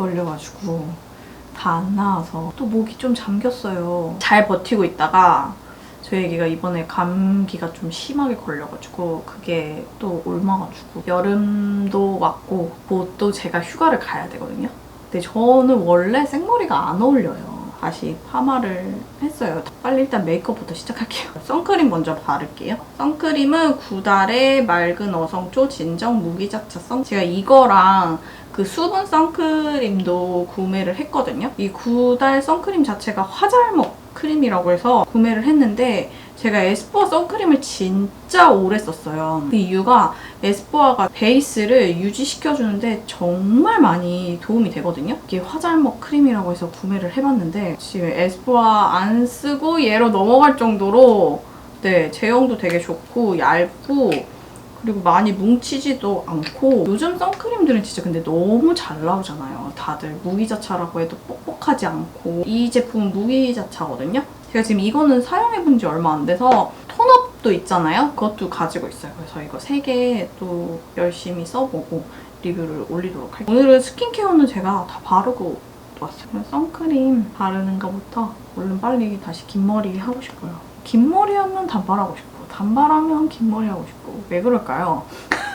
걸려가지고 다 안 나와서 또 목이 좀 잠겼어요 잘 버티고 있다가 저희 애기가 이번에 감기가 좀 심하게 걸려가지고 그게 또 옮아가지고 여름도 왔고 곧또 제가 휴가를 가야 되거든요 근데 저는 원래 생머리가 안 어울려요 다시 파마를 했어요. 빨리 일단 메이크업부터 시작할게요. 선크림 먼저 바를게요. 선크림은 구달의 맑은 어성초 진정 무기자차성. 제가 이거랑 그 수분 선크림도 구매를 했거든요. 이 구달 선크림 자체가 화잘먹 크림이라고 해서 구매를 했는데 제가 에스쁘아 선크림을 진짜 오래 썼어요. 그 이유가 에스쁘아가 베이스를 유지시켜주는데 정말 많이 도움이 되거든요. 이게 화잘먹 크림이라고 해서 구매를 해봤는데 지금 에스쁘아 안 쓰고 얘로 넘어갈 정도로 네 제형도 되게 좋고 얇고 그리고 많이 뭉치지도 않고 요즘 선크림들은 진짜 근데 너무 잘 나오잖아요. 다들 무기자차라고 해도 뻑뻑하지 않고 이 제품은 무기자차거든요. 제가 지금 이거는 사용해본 지 얼마 안 돼서 톤업도 있잖아요. 그것도 가지고 있어요. 그래서 이거 세개또 열심히 써보고 리뷰를 올리도록 할게요. 오늘은 스킨케어는 제가 다 바르고 왔어요. 선크림 바르는 것부터 얼른 빨리 다시 긴 머리 하고 싶어요. 긴 머리 하면 단발하고 싶고 단발하면 긴 머리 하고 싶고 왜 그럴까요?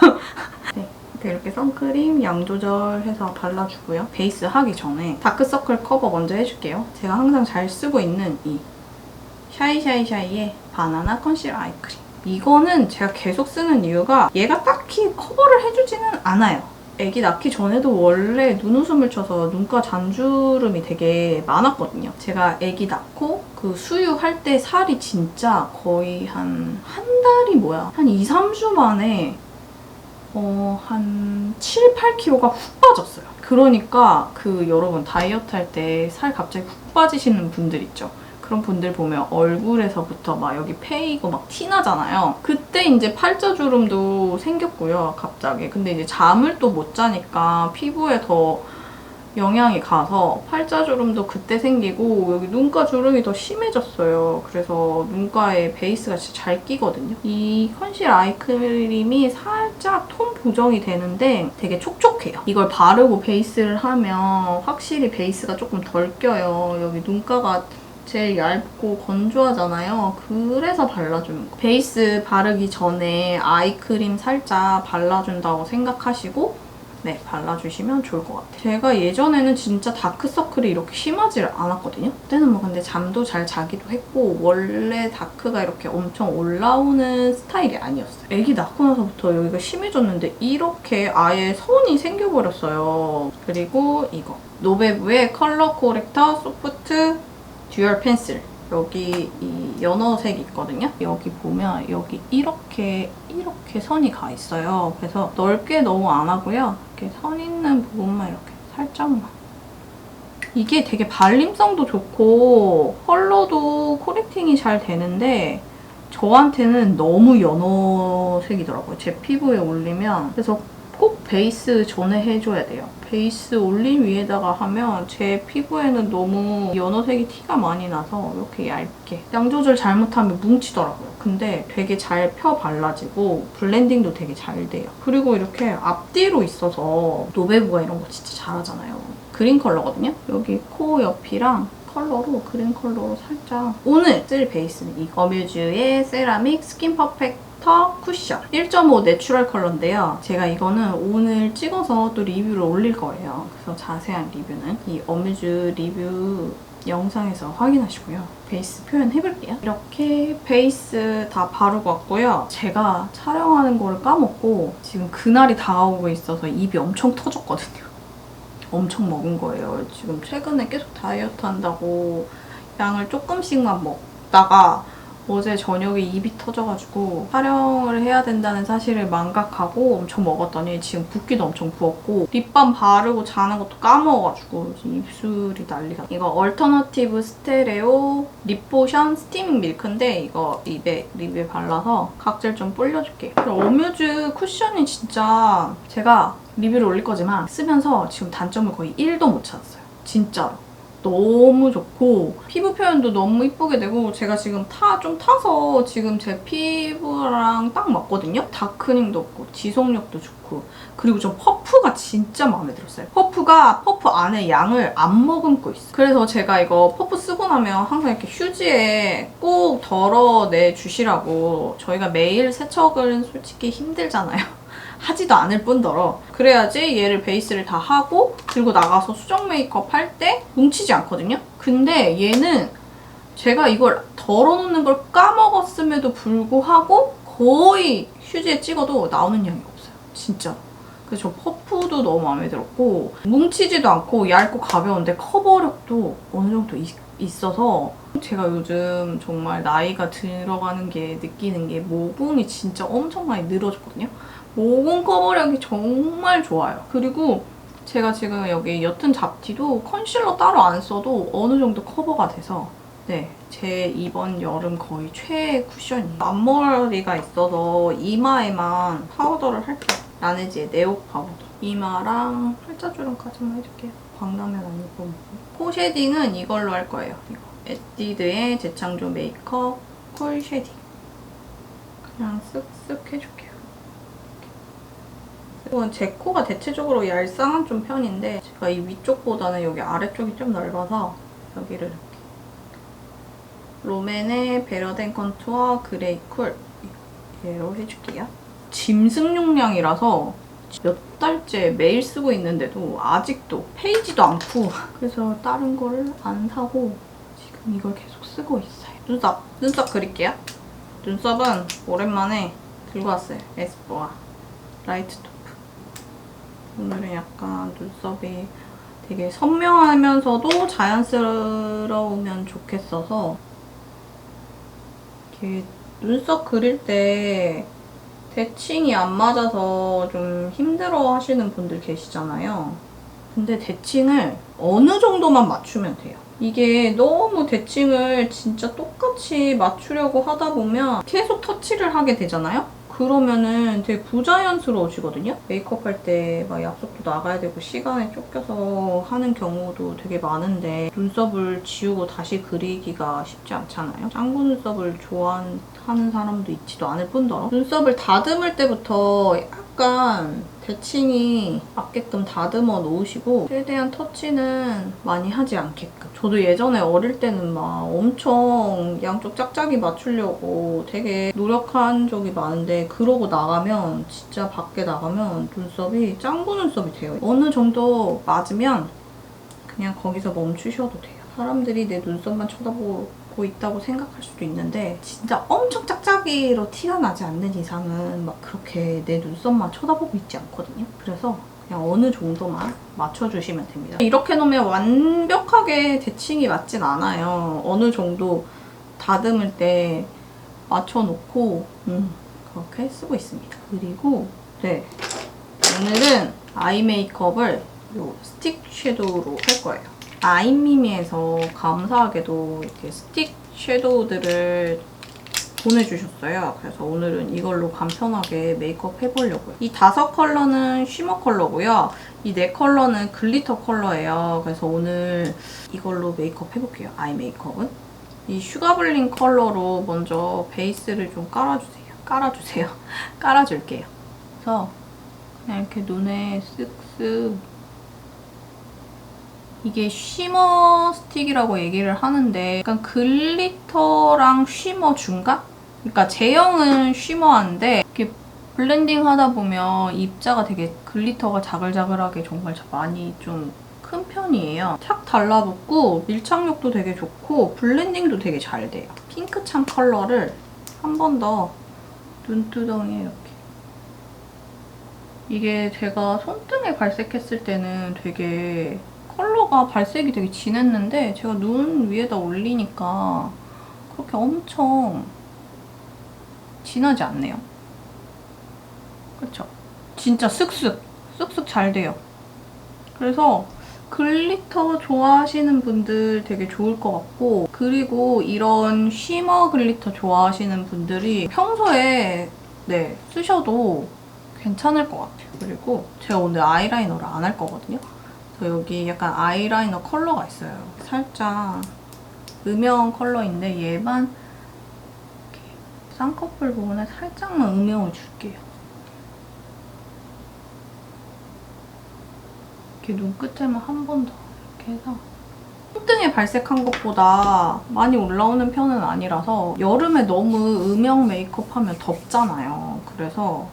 네. 이렇게 선크림 양 조절해서 발라주고요. 베이스 하기 전에 다크서클 커버 먼저 해줄게요. 제가 항상 잘 쓰고 있는 이 샤이샤이샤이의 바나나 컨실러 아이크림. 이거는 제가 계속 쓰는 이유가 얘가 딱히 커버를 해주지는 않아요. 애기 낳기 전에도 원래 눈웃음을 쳐서 눈가 잔주름이 되게 많았거든요. 제가 애기 낳고 그 수유할 때 살이 진짜 거의 한, 한 달이 뭐야. 한 2, 3주 만에 어, 한 7, 8kg가 훅 빠졌어요. 그러니까 그 여러분 다이어트 할 때 살 갑자기 훅 빠지시는 분들 있죠. 그런 분들 보면 얼굴에서부터 막 여기 패이고 막 티나잖아요. 그때 이제 팔자주름도 생겼고요, 갑자기. 근데 이제 잠을 또 못 자니까 피부에 더 영향이 가서 팔자주름도 그때 생기고 여기 눈가 주름이 더 심해졌어요. 그래서 눈가에 베이스가 진짜 잘 끼거든요. 이 컨실 아이크림이 살짝 톤 보정이 되는데 되게 촉촉해요. 이걸 바르고 베이스를 하면 확실히 베이스가 조금 덜 껴요. 여기 눈가가 제일 얇고 건조하잖아요. 그래서 발라주는 거. 베이스 바르기 전에 아이크림 살짝 발라준다고 생각하시고 네, 발라주시면 좋을 것 같아요. 제가 예전에는 진짜 다크서클이 이렇게 심하지 않았거든요. 그때는 뭐 근데 잠도 잘 자기도 했고 원래 다크가 이렇게 엄청 올라오는 스타일이 아니었어요. 애기 낳고 나서부터 여기가 심해졌는데 이렇게 아예 선이 생겨버렸어요. 그리고 이거. 노베브의 컬러 코렉터 소프트 듀얼 펜슬. 여기 이 연어색 있거든요. 여기 보면 여기 이렇게 이렇게 선이 가 있어요. 그래서 넓게 너무 안 하고요. 이렇게 선 있는 부분만 이렇게 살짝만. 이게 되게 발림성도 좋고 컬러도 코렉팅이 잘 되는데 저한테는 너무 연어색이더라고요. 제 피부에 올리면. 그래서 꼭 베이스 전에 해줘야 돼요. 베이스 올린 위에다가 하면 제 피부에는 너무 연어색이 티가 많이 나서 이렇게 얇게 양 조절 잘못하면 뭉치더라고요. 근데 되게 잘 펴 발라지고 블렌딩도 되게 잘 돼요. 그리고 이렇게 앞뒤로 있어서 노베브가 이런 거 진짜 잘하잖아요. 그린 컬러거든요. 여기 코 옆이랑 컬러로 그린 컬러로 살짝 오늘 쓸 베이스는 이 어뮤즈의 세라믹 스킨 퍼펙 터 쿠션 1.5 내추럴 컬러인데요. 제가 이거는 오늘 찍어서 또 리뷰를 올릴 거예요. 그래서 자세한 리뷰는 이 어뮤즈 리뷰 영상에서 확인하시고요. 베이스 표현해볼게요. 이렇게 베이스 다 바르고 왔고요. 제가 촬영하는 거를 까먹고 지금 그날이 다가오고 있어서 입이 엄청 터졌거든요. 엄청 먹은 거예요. 지금 최근에 계속 다이어트 한다고 양을 조금씩만 먹다가 어제 저녁에 입이 터져가지고 촬영을 해야 된다는 사실을 망각하고 엄청 먹었더니 지금 붓기도 엄청 부었고 립밤 바르고 자는 것도 까먹어가지고 입술이 난리가 이거 얼터너티브 스테레오 립포션 스티밍 밀크인데 이거 입에 립에 발라서 각질 좀 불려줄게요. 어뮤즈 쿠션이 진짜 제가 리뷰를 올릴 거지만 쓰면서 지금 단점을 거의 1도 못 찾았어요. 진짜로. 너무 좋고 피부 표현도 너무 이쁘게 되고 제가 지금 타 좀 타서 지금 제 피부랑 딱 맞거든요. 다크닝도 없고 지속력도 좋고 그리고 좀 퍼프가 진짜 마음에 들었어요. 퍼프가 퍼프 안에 양을 안 머금고 있어. 그래서 제가 이거 퍼프 쓰고 나면 항상 이렇게 휴지에 꼭 덜어내 주시라고 저희가 매일 세척은 솔직히 힘들잖아요. 하지도 않을 뿐더러 그래야지 얘를 베이스를 다 하고 들고 나가서 수정 메이크업 할 때 뭉치지 않거든요. 근데 얘는 제가 이걸 덜어놓는 걸 까먹었음에도 불구하고 거의 휴지에 찍어도 나오는 양이 없어요. 진짜. 그래서 저 퍼프도 너무 마음에 들었고 뭉치지도 않고 얇고 가벼운데 커버력도 어느 정도 있, 있어서 제가 요즘 정말 나이가 들어가는 게 느끼는 게 모공이 진짜 엄청 많이 늘어졌거든요. 모공 커버력이 정말 좋아요. 그리고 제가 지금 여기 옅은 잡티도 컨실러 따로 안 써도 어느 정도 커버가 돼서 네, 제 이번 여름 거의 최애 쿠션이에요. 앞머리가 있어서 이마에만 파우더를 할게요. 라네즈의 네오 파우더. 이마랑 팔자주름까지만 해줄게요. 광나면 아니고. 코 쉐딩은 이걸로 할 거예요. 이거. 에뛰드의 재창조 메이크업 쿨 쉐딩. 그냥 쓱쓱 해줄게요. 이건 제 코가 대체적으로 얄쌍한 좀 편인데 제가 이 위쪽보다는 여기 아래쪽이 좀 넓어서 여기를 이렇게 롬앤의 베러덴 컨투어 그레이 쿨 얘로 해줄게요. 짐승 용량이라서 몇 달째 매일 쓰고 있는데도 아직도 페이지도 않고 그래서 다른 거를 안 사고 지금 이걸 계속 쓰고 있어요. 눈썹! 눈썹 그릴게요. 눈썹은 오랜만에 들고 왔어요. 에스쁘아 라이트 토프. 오늘은 약간 눈썹이 되게 선명하면서도 자연스러우면 좋겠어서 이렇게 눈썹 그릴 때 대칭이 안 맞아서 좀 힘들어 하시는 분들 계시잖아요. 근데 대칭을 어느 정도만 맞추면 돼요. 이게 너무 대칭을 진짜 똑같이 맞추려고 하다 보면 계속 터치를 하게 되잖아요? 그러면은 되게 부자연스러워지거든요? 메이크업 할 때 막 약속도 나가야 되고 시간에 쫓겨서 하는 경우도 되게 많은데 눈썹을 지우고 다시 그리기가 쉽지 않잖아요? 짱구 눈썹을 좋아하는 사람도 있지도 않을 뿐더러 눈썹을 다듬을 때부터 약간 대칭이 맞게끔 다듬어 놓으시고 최대한 터치는 많이 하지 않게끔. 저도 예전에 어릴 때는 막 엄청 양쪽 짝짝이 맞추려고 되게 노력한 적이 많은데 그러고 나가면 진짜 밖에 나가면 눈썹이 짱구 눈썹이 돼요. 어느 정도 맞으면 그냥 거기서 멈추셔도 돼요. 사람들이 내 눈썹만 쳐다보고 있다고 생각할 수도 있는데 진짜 엄청 짝짝이로 티가 나지 않는 이상은 막 그렇게 내 눈썹만 쳐다보고 있지 않거든요. 그래서 그냥 어느 정도만 맞춰주시면 됩니다. 이렇게 놓으면 완벽하게 대칭이 맞진 않아요. 어느 정도 다듬을 때 맞춰놓고 음, 그렇게 쓰고 있습니다. 그리고 네 오늘은 아이 메이크업을 요 스틱 섀도우로 할 거예요. 아이미미에서 감사하게도 이렇게 스틱 섀도우들을 보내주셨어요. 그래서 오늘은 이걸로 간편하게 메이크업 해보려고요. 이 다섯 컬러는 쉬머 컬러고요. 이 네 컬러는 글리터 컬러예요. 그래서 오늘 이걸로 메이크업 해볼게요. 아이 메이크업은. 이 슈가블링 컬러로 먼저 베이스를 좀 깔아주세요. 깔아주세요. 깔아줄게요. 그래서 그냥 이렇게 눈에 쓱쓱 이게 쉬머 스틱이라고 얘기를 하는데 약간 글리터랑 쉬머 중간? 그러니까 제형은 쉬머한데 이렇게 블렌딩 하다 보면 입자가 되게 글리터가 자글자글하게 정말 많이 좀 큰 편이에요. 탁 달라붙고 밀착력도 되게 좋고 블렌딩도 되게 잘 돼요. 핑크참 컬러를 한 번 더 눈두덩이에 이렇게 이게 제가 손등에 발색했을 때는 되게 컬러가 발색이 되게 진했는데 제가 눈 위에다 올리니까 그렇게 엄청 진하지 않네요. 그쵸? 진짜 쓱쓱, 쓱쓱 잘 돼요. 그래서 글리터 좋아하시는 분들 되게 좋을 것 같고 그리고 이런 쉬머 글리터 좋아하시는 분들이 평소에 네 쓰셔도 괜찮을 것 같아요. 그리고 제가 오늘 아이라이너를 안 할 거거든요. 여기 약간 아이라이너 컬러가 있어요. 살짝 음영 컬러인데 얘만 쌍꺼풀 부분에 살짝만 음영을 줄게요. 이렇게 눈끝에만 한 번 더 이렇게 해서 손등에 발색한 것보다 많이 올라오는 편은 아니라서 여름에 너무 음영 메이크업 하면 덥잖아요. 그래서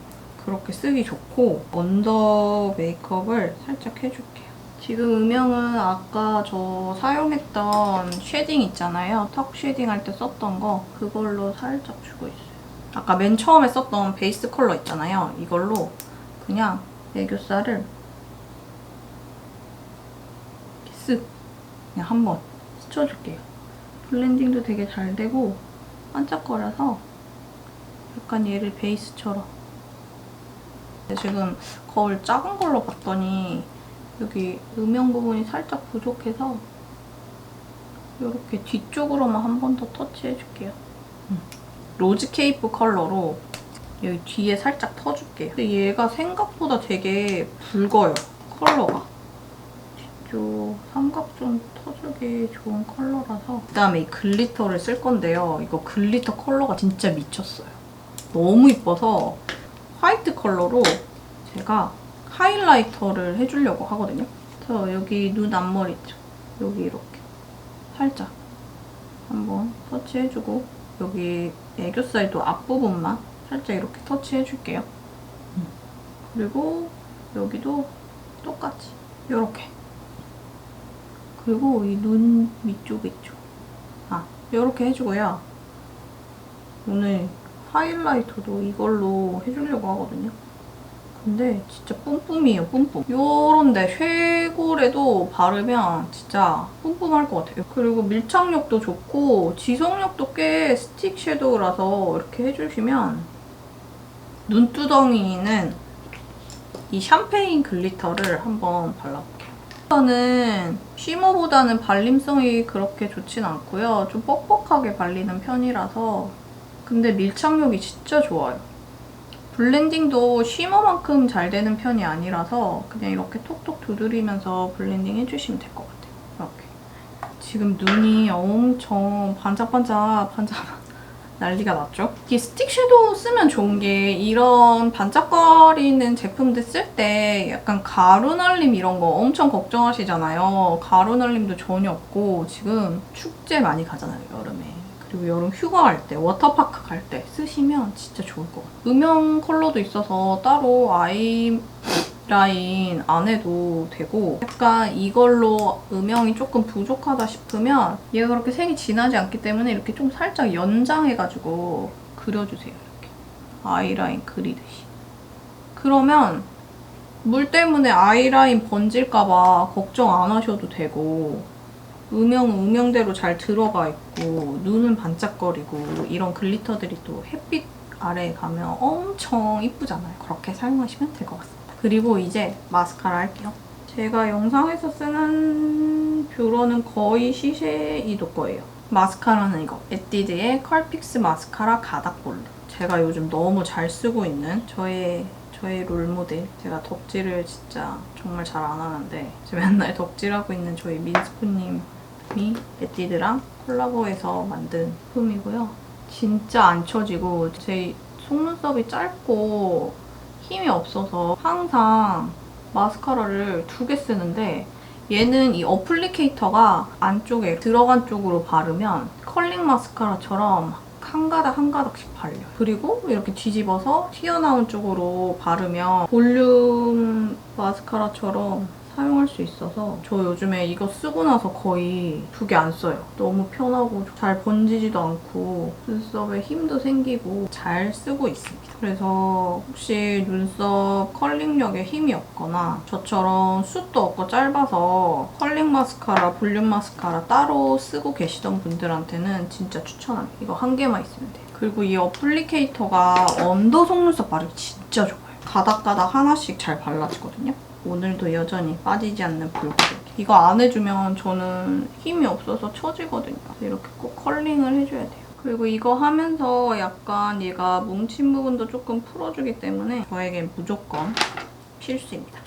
그렇게 쓰기 좋고 언더 메이크업을 살짝 해줄게요. 지금 음영은 아까 저 사용했던 쉐딩 있잖아요. 턱 쉐딩 할 때 썼던 거 그걸로 살짝 주고 있어요. 아까 맨 처음에 썼던 베이스 컬러 있잖아요. 이걸로 그냥 애교살을 쓱 그냥 한번 스쳐줄게요. 블렌딩도 되게 잘 되고 반짝거려서 약간 얘를 베이스처럼 지금 거울 작은 걸로 봤더니 여기 음영 부분이 살짝 부족해서 이렇게 뒤쪽으로만 한 번 더 터치해줄게요. 음. 로즈 케이프 컬러로 여기 뒤에 살짝 터줄게요. 근데 얘가 생각보다 되게 붉어요, 컬러가. 뒤쪽 삼각 좀 터주기 좋은 컬러라서 그다음에 이 글리터를 쓸 건데요. 이거 글리터 컬러가 진짜 미쳤어요. 너무 이뻐서 화이트 컬러로 제가 하이라이터를 해주려고 하거든요. 그래서 여기 눈 앞머리 있죠? 여기 이렇게 살짝 한번 터치해주고 여기 애교살도 앞부분만 살짝 이렇게 터치해줄게요. 그리고 여기도 똑같이 이렇게 그리고 이 눈 위쪽 있죠? 아 이렇게 해주고요. 오늘 하이라이터도 이걸로 해주려고 하거든요. 근데 진짜 뿜뿜이에요, 뿜뿜. 요런데 쇄골에도 바르면 진짜 뿜뿜할 것 같아요. 그리고 밀착력도 좋고 지속력도 꽤 스틱 섀도우라서 이렇게 해주시면 눈두덩이는 이 샴페인 글리터를 한번 발라볼게요. 이거는 쉬머보다는 발림성이 그렇게 좋진 않고요. 좀 뻑뻑하게 발리는 편이라서 근데 밀착력이 진짜 좋아요. 블렌딩도 쉬머만큼 잘 되는 편이 아니라서 그냥 이렇게 톡톡 두드리면서 블렌딩 해주시면 될 것 같아요. 이렇게. 지금 눈이 엄청 반짝 반짝 반짝 난리가 났죠? 이 스틱 섀도우 쓰면 좋은 게 이런 반짝거리는 제품들 쓸 때 약간 가루 날림 이런 거 엄청 걱정하시잖아요. 가루 날림도 전혀 없고 지금 축제 많이 가잖아요, 여름에. 그리고 여름 휴가 갈 때, 워터파크 갈 때 쓰시면 진짜 좋을 것 같아요. 음영 컬러도 있어서 따로 아이 라인 안 해도 되고 약간 이걸로 음영이 조금 부족하다 싶으면 얘가 그렇게 색이 진하지 않기 때문에 이렇게 좀 살짝 연장해가지고 그려주세요. 이렇게 아이라인 그리듯이. 그러면 물 때문에 아이라인 번질까봐 걱정 안 하셔도 되고 음영은 음영대로 잘 들어가 있고 눈은 반짝거리고 이런 글리터들이 또 햇빛 아래에 가면 엄청 이쁘잖아요. 그렇게 사용하시면 될 것 같습니다. 그리고 이제 마스카라 할게요. 제가 영상에서 쓰는 뷰러는 거의 시쉐이도 거예요. 마스카라는 이거 에뛰드의 컬픽스 마스카라 가닥볼루. 제가 요즘 너무 잘 쓰고 있는 저의 저의 롤모델. 제가 덕질을 진짜 정말 잘 안 하는데 맨날 덕질하고 있는 저희 민스코님 이 에뛰드랑 콜라보해서 만든 제품이고요. 진짜 안 처지고 제 속눈썹이 짧고 힘이 없어서 항상 마스카라를 두 개 쓰는데 얘는 이 어플리케이터가 안쪽에 들어간 쪽으로 바르면 컬링 마스카라처럼 한 가닥 한 가닥씩 발려요. 그리고 이렇게 뒤집어서 튀어나온 쪽으로 바르면 볼륨 마스카라처럼 사용할 수 있어서 저 요즘에 이거 쓰고 나서 거의 두 개 안 써요. 너무 편하고 잘 번지지도 않고 눈썹에 힘도 생기고 잘 쓰고 있습니다. 그래서 혹시 눈썹 컬링력에 힘이 없거나 저처럼 숱도 없고 짧아서 컬링 마스카라, 볼륨 마스카라 따로 쓰고 계시던 분들한테는 진짜 추천합니다. 이거 한 개만 있으면 돼요. 그리고 이 어플리케이터가 언더 속눈썹 바르기 진짜 좋아요. 가닥가닥 하나씩 잘 발라지거든요. 오늘도 여전히 빠지지 않는 붉은 이거 안 해주면 저는 힘이 없어서 처지거든요. 이렇게 꼭 컬링을 해줘야 돼요. 그리고 이거 하면서 약간 얘가 뭉친 부분도 조금 풀어주기 때문에 저에겐 무조건 필수입니다.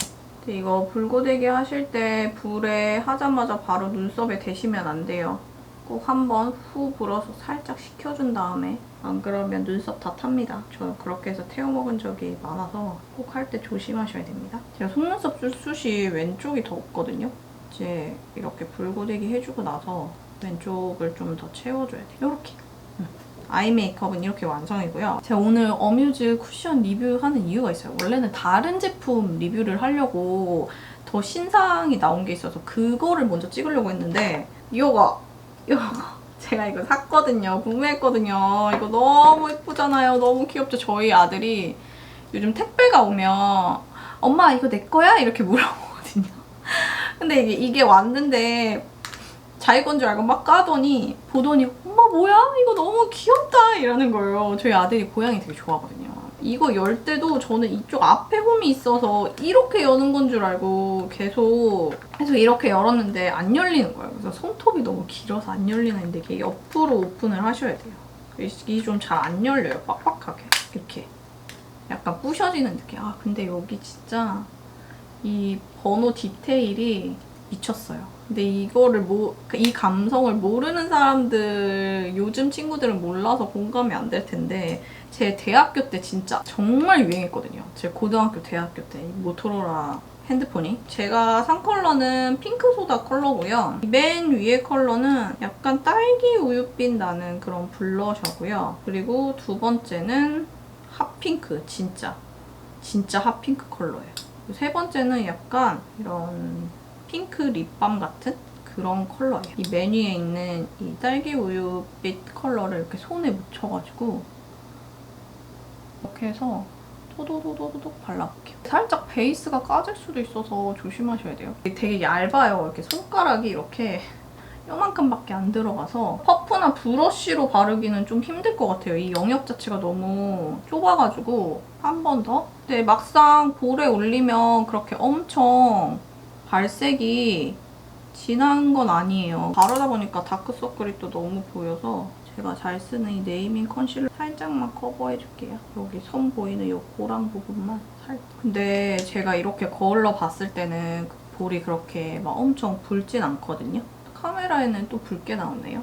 이거 불고데기 하실 때 불에 하자마자 바로 눈썹에 대시면 안 돼요. 꼭 한번 후 불어서 살짝 식혀준 다음에 안 그러면 눈썹 다 탑니다. 저 그렇게 해서 태워 먹은 적이 많아서 꼭 할 때 조심하셔야 됩니다. 제가 속눈썹 쓸 숱이 왼쪽이 더 없거든요. 이제 이렇게 불고데기 해주고 나서 왼쪽을 좀 더 채워줘야 돼요. 이렇게. 아이 메이크업은 이렇게 완성이고요. 제가 오늘 어뮤즈 쿠션 리뷰하는 이유가 있어요. 원래는 다른 제품 리뷰를 하려고 더 신상이 나온 게 있어서 그거를 먼저 찍으려고 했는데 이거가 이거 제가 이거 샀거든요. 구매했거든요. 이거 너무 예쁘잖아요. 너무 귀엽죠. 저희 아들이 요즘 택배가 오면 엄마 이거 내 거야? 이렇게 물어보거든요. 근데 이게, 이게 왔는데 자기 건 줄 알고 막 까더니 보더니 엄마 뭐야? 이거 너무 귀엽다 이러는 거예요. 저희 아들이 고양이 되게 좋아하거든요. 이거 열 때도 저는 이쪽 앞에 홈이 있어서 이렇게 여는 건 줄 알고 계속 계속 이렇게 열었는데 안 열리는 거예요. 그래서 손톱이 너무 길어서 안 열리는데 이게 옆으로 오픈을 하셔야 돼요. 이게 좀 잘 안 열려요. 빡빡하게 이렇게 약간 부셔지는 느낌. 아 근데 여기 진짜 이 번호 디테일이 미쳤어요. 근데 이거를 모, 이 감성을 모르는 사람들 요즘 친구들은 몰라서 공감이 안 될 텐데 제 대학교 때 진짜 정말 유행했거든요. 제 고등학교, 대학교 때이 모토로라 핸드폰이 제가 산 컬러는 핑크소다 컬러고요. 맨 위에 컬러는 약간 딸기 우유빛 나는 그런 블러셔고요. 그리고 두 번째는 핫핑크 진짜 진짜 핫핑크 컬러예요. 세 번째는 약간 이런 핑크 립밤 같은 그런 컬러예요. 이 메뉴에 있는 이 딸기 우유빛 컬러를 이렇게 손에 묻혀가지고 이렇게 해서 토도도도도독 발라볼게요. 살짝 베이스가 까질 수도 있어서 조심하셔야 돼요. 되게 얇아요. 이렇게 손가락이 이렇게 요만큼밖에 안 들어가서 퍼프나 브러쉬로 바르기는 좀 힘들 것 같아요. 이 영역 자체가 너무 좁아가지고 한 번 더. 근데 막상 볼에 올리면 그렇게 엄청 발색이 진한 건 아니에요. 바르다 보니까 다크서클이 또 너무 보여서 제가 잘 쓰는 이 네이밍 컨실러 살짝만 커버해줄게요. 여기 선 보이는 이 고랑 부분만 살짝. 근데 제가 이렇게 거울로 봤을 때는 그 볼이 그렇게 막 엄청 붉진 않거든요. 카메라에는 또 붉게 나오네요.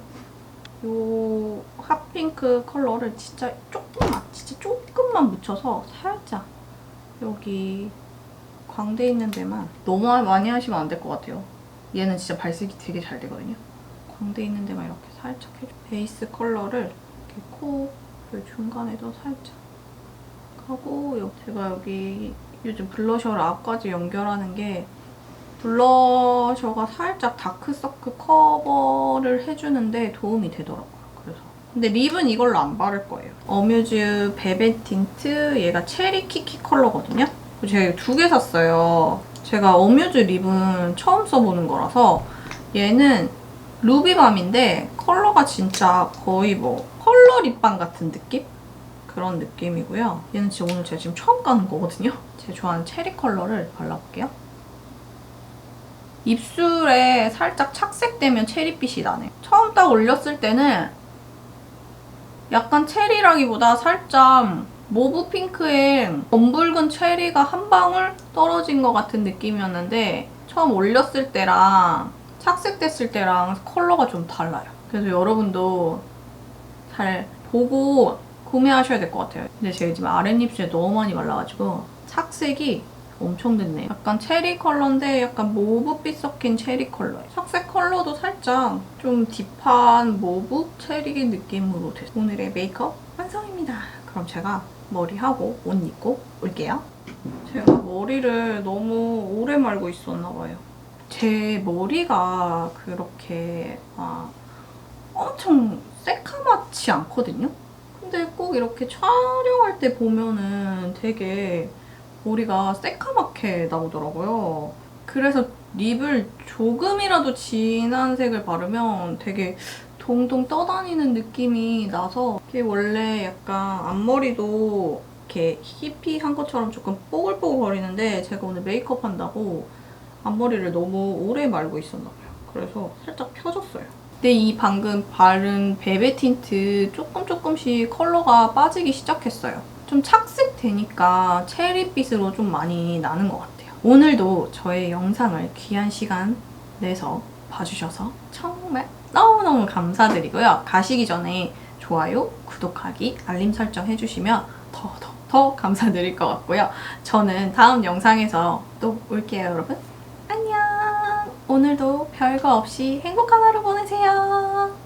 이 핫핑크 컬러를 진짜 조금만, 진짜 조금만 묻혀서 살짝 여기 광대 있는 데만 너무 많이 하시면 안 될 것 같아요. 얘는 진짜 발색이 되게 잘 되거든요. 광대 있는 데만 이렇게 살짝 해줘. 베이스 컬러를 이렇게 코 중간에도 살짝 하고 요- 제가 여기 요즘 블러셔를 앞까지 연결하는 게 블러셔가 살짝 다크서클 커버를 해주는데 도움이 되더라고요. 그래서 근데 립은 이걸로 안 바를 거예요. 어뮤즈 베베 틴트 얘가 체리 키키 컬러거든요. 제가 두 개 샀어요. 제가 어뮤즈 립은 처음 써보는 거라서 얘는 루비밤인데 컬러가 진짜 거의 뭐 컬러 립밤 같은 느낌? 그런 느낌이고요. 얘는 진짜 오늘 제가 지금 처음 까는 거거든요. 제가 좋아하는 체리 컬러를 발라볼게요. 입술에 살짝 착색되면 체리빛이 나네요. 처음 딱 올렸을 때는 약간 체리라기보다 살짝 모브 핑크에 검붉은 체리가 한 방울 떨어진 것 같은 느낌이었는데 처음 올렸을 때랑 착색됐을 때랑 컬러가 좀 달라요. 그래서 여러분도 잘 보고 구매하셔야 될 것 같아요. 근데 제가 지금 아랫입술에 너무 많이 발라가지고 착색이 엄청 됐네요. 약간 체리 컬러인데 약간 모브빛 섞인 체리 컬러예요. 착색 컬러도 살짝 좀 딥한 모브 체리 느낌으로 됐어요. 오늘의 메이크업 완성입니다. 그럼 제가 머리하고 옷 입고 올게요. 제가 머리를 너무 오래 말고 있었나 봐요. 제 머리가 그렇게 막 엄청 새카맣지 않거든요? 근데 꼭 이렇게 촬영할 때 보면은 되게 머리가 새카맣게 나오더라고요. 그래서 립을 조금이라도 진한 색을 바르면 되게 동동 떠다니는 느낌이 나서 이게 원래 약간 앞머리도 이렇게 히피한 것처럼 조금 뽀글뽀글 거리는데 제가 오늘 메이크업 한다고 앞머리를 너무 오래 말고 있었나 봐요. 그래서 살짝 펴졌어요. 근데 이 방금 바른 베베 틴트 조금 조금씩 컬러가 빠지기 시작했어요. 좀 착색되니까 체리빛으로 좀 많이 나는 것 같아요. 오늘도 저의 영상을 귀한 시간 내서 봐주셔서 정말 너무너무 감사드리고요. 가시기 전에 좋아요, 구독하기, 알림 설정 해주시면 더, 더, 더 감사드릴 것 같고요. 저는 다음 영상에서 또 올게요, 여러분. 오늘도 별거 없이 행복한 하루 보내세요.